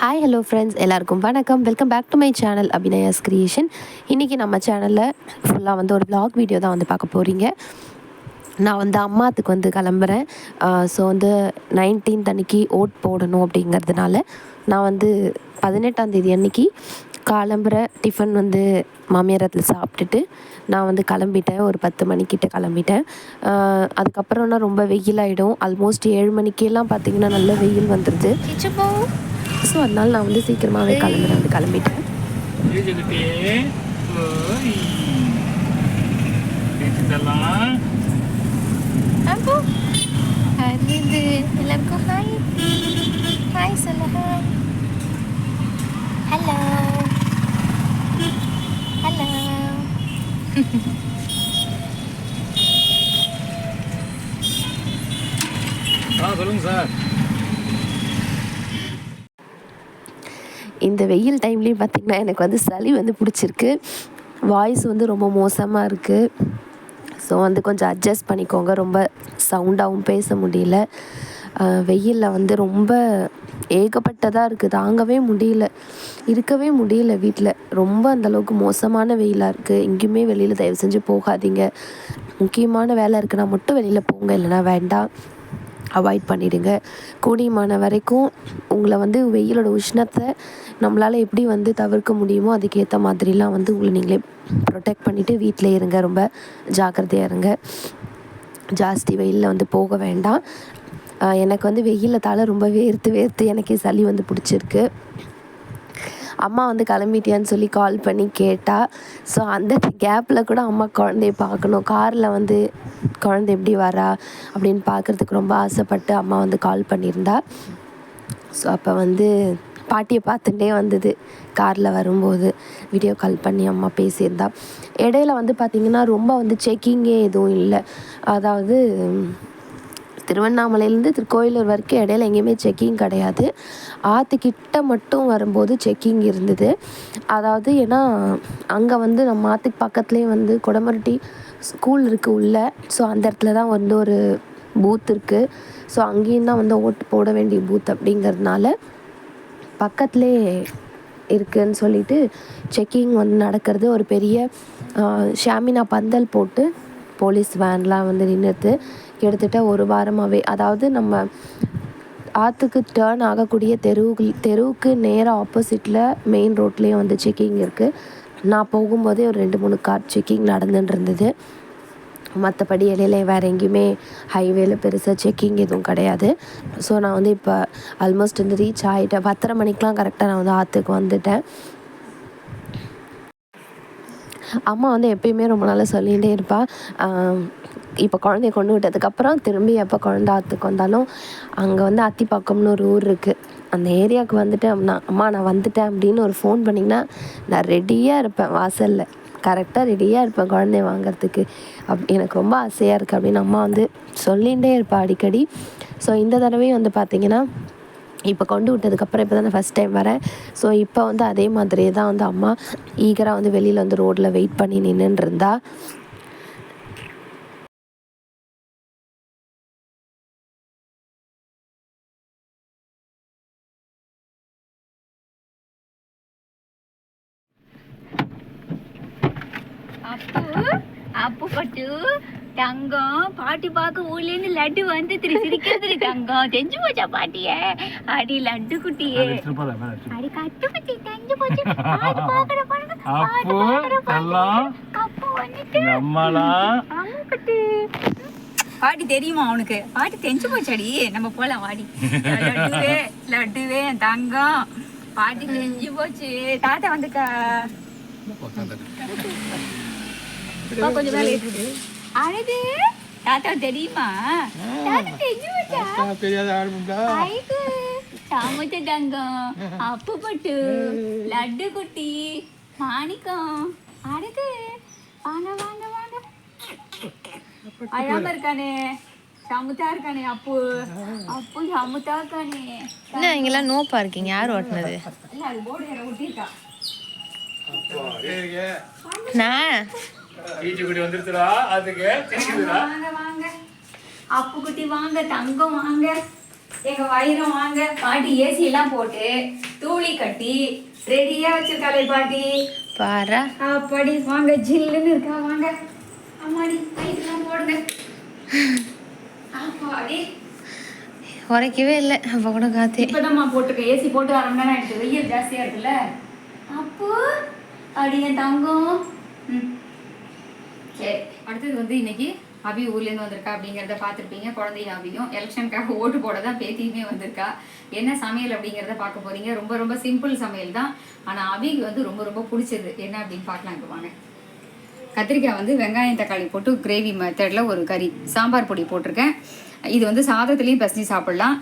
Hi hello friends எல்லாருக்கும் வணக்கம். Welcome back to my channel Abhinaya's creation இன்றைக்கி நம்ம சேனலில் ஃபுல்லாக வந்து ஒரு பிளாக் வீடியோ தான் வந்து பார்க்க போகிறீங்க நான் வந்து அம்மாத்துக்கு வந்து கிளம்புறேன். ஸோ வந்து நைன்டீன்த் அன்னைக்கு ஓட் போடணும் அப்படிங்கிறதுனால நான் வந்து பதினெட்டாம் தேதி அன்னைக்கு கிளம்புற டிஃபன் வந்து மாமியாரத்தில் சாப்பிட்டுட்டு நான் வந்து கிளம்பிட்டேன். ஒரு பத்து மணிக்கிட்ட கிளம்பிட்டேன். அதுக்கப்புறம்னா ரொம்ப வெயில் ஆகிடும் ஆல்மோஸ்ட் ஏழு மணிக்கெல்லாம் பார்த்தீங்கன்னா நல்ல வெயில் வந்துடுது ஸோ அதனால நான் வந்து சீக்கிரமாகவே கிளம்புறேன். வந்து கிளம்பிட்டேன். அருது எல்லாருக்கும் ஹாய் ஹாய் சொல்ல ஹாய் ஹலோ ஹலோ ஆ சொல்லுங்க சார். இந்த வெயில் டைம்லேயும் பார்த்திங்கன்னா எனக்கு வந்து சளி வந்து பிடிச்சிருக்கு. வாய்ஸ் வந்து ரொம்ப மோசமாக இருக்குது ஸோ வந்து கொஞ்சம் அட்ஜஸ்ட் பண்ணிக்கோங்க. ரொம்ப சவுண்டாகவும் பேச முடியல. வெயிலில் வந்து ரொம்ப ஏகப்பட்டதாக இருக்குது தாங்கவே முடியல. இருக்கவே முடியல வீட்டில் ரொம்ப அந்தளவுக்கு மோசமான வெயிலாக இருக்குது எங்கேயுமே வெளியில் தயவு செஞ்சு போகாதீங்க. முக்கியமான வேலை இருக்குன்னா மட்டும் வெளியில் போங்க. இல்லைன்னா வேண்டாம். அவாய்ட் பண்ணிவிடுங்க கூடியமான வரைக்கும் உங்களை வந்து வெயிலோட உஷ்ணத்தை நம்மளால் எப்படி வந்து தவிர்க்க முடியுமோ அதுக்கேற்ற மாதிரிலாம் வந்து உங்களை நீங்களே ப்ரொடெக்ட் பண்ணிவிட்டு வீட்டில் இருங்க. ரொம்ப ஜாக்கிரதையாக இருங்க. ஜாஸ்தி வெயிலில் வந்து போக வேண்டாம். எனக்கு வந்து வெயிலில் தலை ரொம்ப வேர்த்து வேர்த்து எனக்கே சளி வந்து பிடிச்சிருக்கு. அம்மா வந்து கிளம்பிட்டியான்னு சொல்லி கால் பண்ணி கேட்டா ஸோ அந்த கேப்பில் கூட அம்மா குழந்தைய பார்க்கணும். காரில் வந்து குழந்தை எப்படி வரா? அப்படின்னு பார்க்குறதுக்கு ரொம்ப ஆசைப்பட்டு அம்மா வந்து கால் பண்ணியிருந்தா. ஸோ அப்போ வந்து பாட்டியை பார்த்துட்டே வந்தது. காரில் வரும்போது வீடியோ கால் பண்ணி அம்மா பேசியிருந்தா. இடையில வந்து பார்த்திங்கன்னா ரொம்ப வந்து செக்கிங்கே எதுவும் இல்லை. அதாவது திருவண்ணாமலையிலேருந்து திருக்கோயிலூர் வரைக்கும் இடையில எங்கேயுமே செக்கிங் கிடையாது. ஆற்றுக்கிட்ட மட்டும் வரும்போது செக்கிங் இருந்தது. அதாவது ஏன்னா அங்கே வந்து நம்ம ஆற்றுக்கு பக்கத்துலேயே வந்து கொடமரட்டி ஸ்கூல் இருக்குது உள்ள. ஸோ அந்த இடத்துல தான் வந்து ஒரு பூத் இருக்குது ஸோ அங்கேயும் தான் வந்து ஓட்டு போட வேண்டிய பூத் அப்படிங்கிறதுனால பக்கத்துலேயே இருக்குன்னு சொல்லிட்டு செக்கிங் வந்து நடக்கிறது. ஒரு பெரிய ஷாமினா பந்தல் போட்டு போலீஸ் வேன்லாம் வந்து நின்றுட்டு கிட்டத்தட்ட ஒரு வாரமாகவே அதாவது நம்ம ஆற்றுக்கு டேர்ன் ஆகக்கூடிய தெருவுக்கு தெருவுக்கு நேராக ஆப்போசிட்டில் மெயின் ரோட்லேயும் வந்து செக்கிங் இருக்குது நான் போகும்போதே ஒரு ரெண்டு மூணு கார் செக்கிங் நடந்துட்டு இருந்தது. மற்றபடி இடையில வேறு எங்கேயுமே ஹைவேல பெருசாக செக்கிங் எதுவும் கிடையாது. ஸோ நான் வந்து இப்போ ஆல்மோஸ்ட் வந்து ரீச் ஆகிட்டேன் பத்தரை மணிக்கெலாம் கரெக்டாக நான் வந்து ஆற்றுக்கு வந்துட்டேன். அம்மா வந்து எப்பயுமே ரொம்ப நாளாக சொல்லிகிட்டே இருப்பாள் இப்போ குழந்தைய கொண்டு விட்டதுக்கப்புறம் திரும்பி எப்போ குழந்த ஆற்றுக்கு வந்தாலும் அங்கே வந்து அத்திப்பாக்கம்னு ஒரு ஊர் இருக்குது அந்த ஏரியாவுக்கு வந்துட்டு நான் அம்மா நான் வந்துட்டேன் அப்படின்னு ஒரு ஃபோன் பண்ணிங்கன்னா நான் ரெடியாக இருப்பேன் வாசலில். கரெக்டாக ரெடியாக இருப்பேன் குழந்தைய வாங்குறதுக்கு. அப் எனக்கு ரொம்ப ஆசையாக இருக்குது அப்படின்னு அம்மா வந்து சொல்லிகிட்டே இருப்பாள் அடிக்கடி. ஸோ இந்த தடவையும் வந்து பார்த்திங்கன்னா இப்போ கொண்டு விட்டதுக்கப்புறம் இப்போ தான் ஃபஸ்ட் டைம் வரேன். ஸோ இப்போ வந்து அதே மாதிரியே தான் வந்து அம்மா ஈகராக வந்து வெளியில் வந்து ரோட்டில் வெயிட் பண்ணி நின்றுட்டு இருந்தா அப்பு அப்பு பட்டு தங்கம் பாட்டி பார்க்க ஊர்லேருந்து லட்டு வந்து திரு சிரிக்கிறது தங்கம். தெரிஞ்சு போச்சா பாட்டிய? அடி லட்டு குட்டியே. அடி கட்டு குட்டி தெரிஞ்சு போச்சு. பாட்டு பார்க்கற பாருங்க அப்பு. எல்லாம் வந்துட்டு நம்மளா குட்டி பாட்டி தெரியுமா அவனுக்கு? பாட்டி தெரிஞ்சு போச்சாடி? நம்ம போலாம் வாடி. லட்டுவே லட்டுவே தங்கம். பாட்டி தெரிஞ்சு போச்சு. தாத்தா வந்துக்கா அப்பா கொஞ்சம் அழகு தாத்தா தெரியுமா? தாத்தா போச்சா தெரியாத ஆரம்பிட்டா ஐக்கு சாமத்த தங்கம் அப்பு பட்டு லட்டு குட்டி மாணிக்கம் அழகு. வாங்க வாங்க வாங்க. அழாம இருக்கானே. சமுத்தா இருக்கானே அப்பு. அப்பு சமுத்தா இருக்கானே. என்ன இங்கெல்லாம் நோப்பா இருக்கீங்க யார் ஓட்டுனது? இல்ல அது போர்டு வேற ஒட்டியிருக்கா. நான்? ஈச்சி குடி வந்துருச்சுடா அதுக்கு தெரியுதுடா. வாங்க வாங்க. அப்பு குட்டி வாங்க தங்கம் வாங்க எங்க வயிறம் வாங்க. பாட்டி ஏசி எல்லாம் போட்டு தூளி கட்டி ரெடியா வச்சிருக்காளே பாட்டி. பாரா. அப்படி வாங்க ஜில்லுன்னு இருக்கா வாங்க. அம்மாடி லைட்லாம் போடுங்க. அப்பாடி உரைக்கவே இல்லை அப்போ கூட காத்தே. இப்பதாம்மா போட்டிருக்கேன் ஏசி போட்டு அரை மணி நேரம் ஆயிடுச்சு. வெயில் ஜாஸ்தியா இருக்குல்ல. அப்போ அடி என் தங்கம். ம். சரி. அடுத்தது வந்து இன்னைக்கு அபி ஊர்லேருந்து வந்திருக்கா அப்படிங்கிறத பார்த்துருப்பீங்க. குழந்தைய அபியும். எலெக்ஷனுக்காக ஓட்டு போட தான் பேத்தியுமே வந்திருக்கா. என்ன சமையல் அப்படிங்கிறத பார்க்க போகிறீங்க ரொம்ப ரொம்ப சிம்பிள் சமையல் தான். ஆனால் அபிக்கு வந்து ரொம்ப ரொம்ப பிடிச்சது. என்ன அப்படின்னு பார்க்கலாம் இங்கே வாங்க. கத்திரிக்காய் வந்து வெங்காயம் தக்காளி போட்டு கிரேவி மெத்தடில் ஒரு கறி. சாம்பார் பொடி போட்டிருக்கேன். இது வந்து சாதத்துலேயும் பசஞ்சு சாப்பிட்லாம்.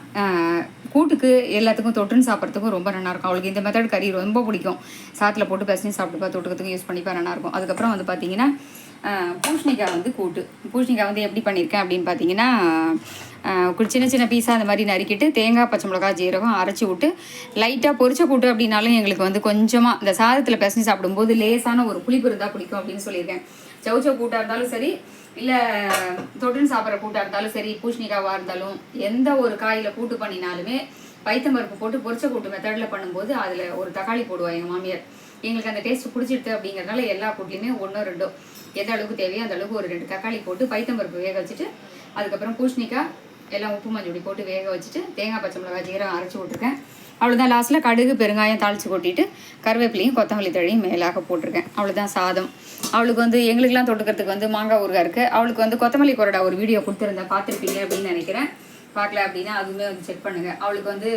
கூட்டுக்கு எல்லாத்துக்கும் தொட்டுன்னு சாப்பிட்றதுக்கும் ரொம்ப நல்லாயிருக்கும் அவளுக்கு இந்த மெத்தட் கறி ரொம்ப பிடிக்கும். சாத்தில் போட்டு பசஞ்சு சாப்பிட்டுப்பா தொட்டுக்கிறதுக்கும் யூஸ் பண்ணிப்பா நல்லா இருக்கும். அதுக்கப்புறம் வந்து பார்த்தீங்கன்னா பூஷணிக்காய் வந்து கூட்டு. பூஷணிக்காய் வந்து எப்படி பண்ணியிருக்கேன் அப்படின்னு பார்த்தீங்கன்னா சின்ன சின்ன பீஸாக அந்த மாதிரி நறுக்கிட்டு தேங்காய் பச்சை மிளகாய் ஜீரகம் அரைச்சி விட்டு லைட்டாக பொரிச்ச கூட்டு அப்படின்னாலும் எங்களுக்கு வந்து கொஞ்சமாக இந்த சாதத்தில் பிசைஞ்சு சாப்பிடும்போது லேசான ஒரு புளிப்பு இருந்தால் பிடிக்கும் அப்படின்னு சொல்லியிருக்கேன். சவுச்சவ் கூட்டாக இருந்தாலும் சரி இல்லை தொட்டுன்னு சாப்பிட்ற கூட்டாக இருந்தாலும் சரி பூஷணிக்காவாக இருந்தாலும் எந்த ஒரு காயில் கூட்டு பண்ணினாலுமே பைத்தம்பருப்பு போட்டு பொரிச்ச கூட்டு மெத்தடில் பண்ணும்போது அதில் ஒரு தக்காளி போடுவாங்க எங்கள் மாமியார். எங்களுக்கு அந்த டேஸ்ட் பிடிச்சிடுது அப்படிங்கிறதுனால எல்லா கூட்லேயுமே ஒன்றோ ரெண்டோ. எந்த அளவுக்கு தேவையோ அந்த அளவுக்கு ஒரு ரெண்டு தக்காளி போட்டு பைத்தம்பருப்பு வேக வச்சுட்டு அதுக்கப்புறம் பூஷணிக்காய் எல்லாம் உப்பு மஞ்சள் பொடி போட்டு வேக வச்சுட்டு தேங்காய் பச்சை மிளகாய் ஜீரம் அரைச்சி விட்ருக்கேன் அவ்வளோதான் லாஸ்ட்டில் கடுகு பெருங்காயம் தாளித்து கொட்டிட்டு கருவேப்பிலையும் கொத்தமல்லி தழையும் மேலாக போட்டிருக்கேன். அவ்வளோதான் சாதம். அவளுக்கு வந்து எங்களுக்கெல்லாம் தொட்டுக்கிறதுக்கு வந்து மாங்காய் ஊறுகாய் இருக்குது அவளுக்கு வந்து கொத்தமல்லி கொரடா ஒரு வீடியோ கொடுத்துருந்தேன் பார்த்துருப்பீங்க அப்படின்னு நினைக்கிறேன். பார்க்கல அப்படின்னா அதுவுமே வந்து செக் பண்ணுங்கள் அவளுக்கு வந்து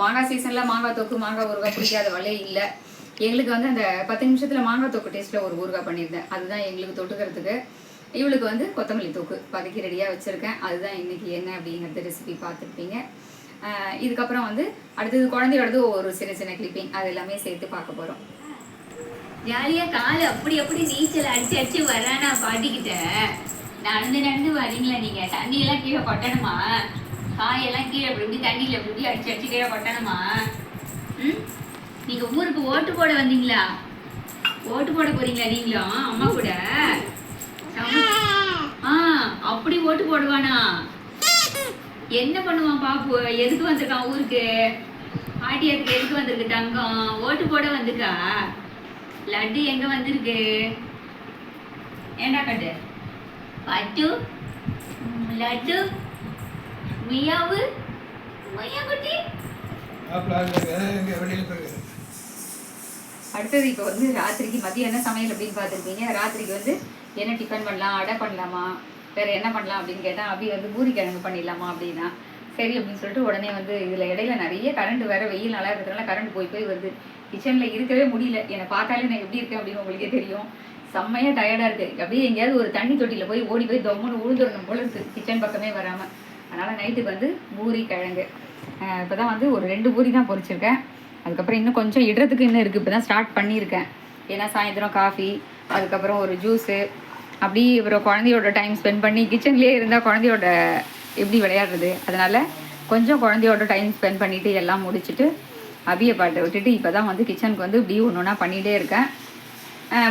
மாங்காய் சீசனில் மாங்காய் தொக்கு மாங்காய் ஊறுகாய் பிடிக்காத வலையே இல்லை. எங்களுக்கு வந்து அந்த பத்து நிமிஷத்தில் மாங்காய் தொக்கு டேஸ்ட்டில் ஒரு ஊறுகாய் பண்ணியிருந்தேன். அதுதான் எங்களுக்கு தொட்டுக்கிறதுக்கு. இவளுக்கு வந்து கொத்தமல்லி தூக்கு பதக்கி ரெடியாக வச்சுருக்கேன். அதுதான் இன்றைக்கி என்ன அப்படிங்கிறது ரெசிபி பார்த்துருப்பீங்க. இதுக்கப்புறம் வந்து அடுத்தது குழந்தையோடது ஒரு சின்ன சின்ன கிளிப்பிங் அது எல்லாமே சேர்த்து பார்க்க போகிறோம் ஜாலியாக கால் அப்படி அப்படி நீச்சல் அடிச்சு அடிச்சு வரானா பாட்டிக்கிட்ட? நடந்து நடந்து வரீங்களா நீங்க? தண்ணியெல்லாம் கீழே கொட்டணுமா? காயெல்லாம் கீழே இப்படி தண்ணியில் தண்ணியில இப்படி அடிச்சு அடிச்சு கீழே கொட்டணுமா? ம்? நீங்க ஊருக்கு ஓட்டு போட வந்தீங்களா? ஓட்டு போட போறீங்களா நீங்களும்? அம்மா கூட? ஆ அப்படி ஓட்டு போடுவானா? என்ன பண்ணுவான் பாப்பு? எதுக்கு வந்திருக்கான் ஊருக்கு? பாட்டியாருக்கு எதுக்கு வந்திருக்கு தங்கம்? ஓட்டு போட வந்திருக்கா? லட்டு எங்க வந்திருக்கு? ஏண்டா கட்டு? பட்டு? லட்டு? மியாவு? மியா குட்டி அடுத்தது இப்போ வந்து ராத்திரிக்கு மதியம் என்ன சமையல் அப்படின்னு பார்த்துருப்பீங்க ராத்திரிக்கு வந்து என்ன டிஃபன் பண்ணலாம் அடை பண்ணலாமா? வேறு என்ன பண்ணலாம் அப்படின்னு கேட்டால் அப்படி வந்து பூரி கிழங்கு பண்ணிடலாமா அப்படின்னா சரி அப்படின்னு சொல்லிட்டு உடனே வந்து இதில் இடையில நிறைய கரண்ட் வேற வெயில் நல்லா இருக்கிறதுனால கரண்ட் போய் போய் வருது. கிச்சனில் இருக்கவே முடியல. என்னை பார்த்தாலே நான் எப்படி இருக்கேன் அப்படின்னு உங்களுக்கே தெரியும். செம்மையாக டயர்டாக இருக்குது அப்படியே எங்கேயாவது ஒரு தண்ணி தொட்டியில் போய் ஓடி போய் தொம்முன்னு உழுந்துடணும் போல இருக்குது கிச்சன் பக்கமே வராமல் அதனால் நைட்டுக்கு வந்து பூரி கிழங்கு. இப்போ தான் வந்து ஒரு ரெண்டு பூரி தான் பொரிச்சிருக்கேன். அதுக்கப்புறம் இன்னும் கொஞ்சம் இடுறதுக்கு இன்னும் இருக்குது இப்போ தான் ஸ்டார்ட் பண்ணியிருக்கேன். ஏன்னா சாயந்தரம் காஃபி அதுக்கப்புறம் ஒரு ஜூஸு. அப்படி அப்புறம் குழந்தையோட டைம் ஸ்பெண்ட் பண்ணி கிச்சன்லேயே இருந்தால் குழந்தையோட எப்படி விளையாடுறது? அதனால் கொஞ்சம் குழந்தையோட டைம் ஸ்பெண்ட் பண்ணிவிட்டு எல்லாம் முடிச்சுட்டு அபிய பாட்டை விட்டுட்டு இப்போ தான் வந்து கிச்சனுக்கு வந்து இப்படி ஒன்று ஒன்றா பண்ணிகிட்டே இருக்கேன்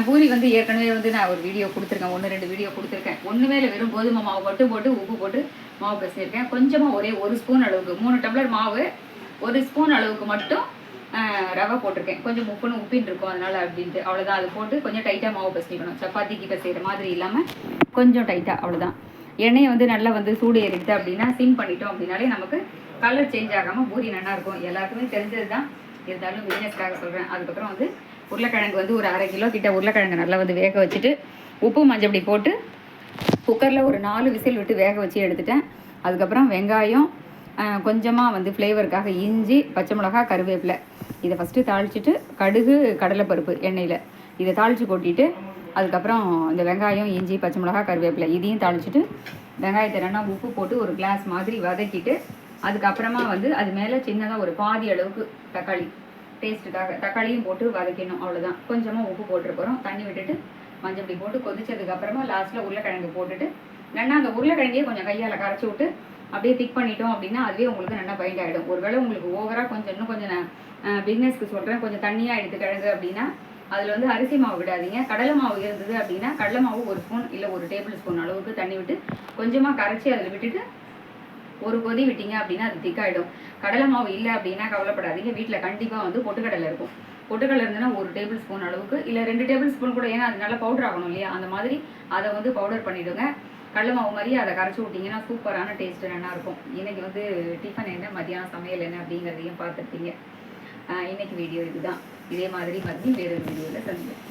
பூரி வந்து ஏற்கனவே வந்து நான் ஒரு வீடியோ கொடுத்துருக்கேன். ஒன்று ரெண்டு வீடியோ கொடுத்துருக்கேன். ஒன்றுமே இல்லை வெறும் கோதுமை மாவு மட்டும் போட்டு உப்பு போட்டு மாவு பேசியிருக்கேன் கொஞ்சமாக ஒரே ஒரு ஸ்பூன் அளவுக்கு மூணு டம்ளர் மாவு ஒரு ஸ்பூன் அளவுக்கு மட்டும் ரவை போட்டிருக்கேன். கொஞ்சம் உப்புன்னு உப்பின்னு இருக்கும் அதனால அப்படின்ட்டு. அவ்வளோதான் அது போட்டு கொஞ்சம் டைட்டாக மாவு பசிக்கணும் சப்பாத்திக்கு பிசைகிற மாதிரி இல்லாமல் கொஞ்சம் டைட்டாக அவ்வளோதான் எண்ணெயை வந்து நல்லா வந்து சூடு ஏறிடுது அப்படின்னா சிம் பண்ணிட்டோம் அப்படின்னாலே நமக்கு கலர் சேஞ்ச் ஆகாமல் பூரி நல்லா இருக்கும். எல்லாருக்குமே தெரிஞ்சது தான் இருந்தாலும் பிஸ்னஸ்க்காக சொல்கிறேன் அதுக்கப்புறம் வந்து உருளைக்கிழங்கு வந்து ஒரு அரை கிலோ கிட்ட உருளைக்கிழங்கு நல்லா வந்து வேக வச்சுட்டு உப்பு மஞ்சப்படி போட்டு குக்கரில் ஒரு நாலு விசில் விட்டு வேக வச்சு எடுத்துட்டேன். அதுக்கப்புறம் வெங்காயம் கொஞ்சமாக வந்து ஃப்ளேவருக்காக இஞ்சி பச்சை மிளகா கருவேப்பிலை. இதை ஃபஸ்ட்டு தாளிச்சிட்டு கடுகு கடலைப்பருப்பு எண்ணெயில் இதை தாளித்து கொட்டிட்டு அதுக்கப்புறம் இந்த வெங்காயம் இஞ்சி பச்சை மிளகா கருவேப்பிலை இதையும் தாளிச்சிட்டு வெங்காயத்தை ரெண்டா உப்பு போட்டு ஒரு கிளாஸ் மாதிரி வதக்கிட்டு அதுக்கப்புறமா வந்து அது மேலே சின்னதாக ஒரு பாதி அளவுக்கு தக்காளி டேஸ்ட்டுக்காக தக்காளியும் போட்டு வதக்கணும் அவ்வளோதான் கொஞ்சமாக உப்பு போட்டுருக்குறோம் தண்ணி விட்டுட்டு மஞ்சள் பொடி போட்டு கொதிச்சதுக்கப்புறமா லாஸ்ட்டில் உருளைக்கிழங்கு போட்டுட்டு நல்லா அந்த உருளைக்கிழங்கையே கொஞ்சம் கையால் கரைச்சி விட்டு அப்படியே திக் பண்ணிட்டோம் அப்படின்னா அதுவே உங்களுக்கு நல்லா பைண்ட் ஆகிடும் ஒருவேளை உங்களுக்கு ஓவராக கொஞ்சம் இன்னும் கொஞ்சம் நான் பிஸ்னஸ்க்கு சொல்கிறேன் கொஞ்சம் தண்ணியாக எடுத்து கிழங்கு அப்படின்னா அதில் வந்து அரிசி மாவு விடாதீங்க. கடலை மாவு இருந்தது அப்படின்னா கடலை மாவு ஒரு ஸ்பூன் இல்லை ஒரு டேபிள் ஸ்பூன் அளவுக்கு தண்ணி விட்டு கொஞ்சமாக கரைச்சி அதில் விட்டுட்டு ஒரு கொதி விட்டீங்க அப்படின்னா அது திக்காயிடும் கடலை மாவு இல்லை அப்படின்னா கவலைப்படாதீங்க. வீட்டில் கண்டிப்பாக வந்து பொட்டுக்கடலை இருக்கும். பொட்டுக்கடலை இருந்ததுன்னா ஒரு டேபிள் ஸ்பூன் அளவுக்கு இல்லை ரெண்டு டேபிள் ஸ்பூன் கூட ஏன்னா அது நல்லா பவுடர் ஆகணும் இல்லையா? அந்த மாதிரி அதை வந்து பவுடர் பண்ணிவிடுங்க கடல மாவு மாதிரி அதை கரைச்சி விட்டிங்கன்னா சூப்பரான டேஸ்ட் நல்லா இருக்கும். இன்னைக்கு வந்து டிஃபன் என்ன மதியானம் சமையல் என்ன அப்படிங்கிறதையும் பார்த்துருப்பீங்க. இன்றைக்கி இன்னைக்கு வீடியோ இதுதான். இதே மாதிரி மதியம் வேறு வேறொரு வீடியோவில் சந்திப்போம்.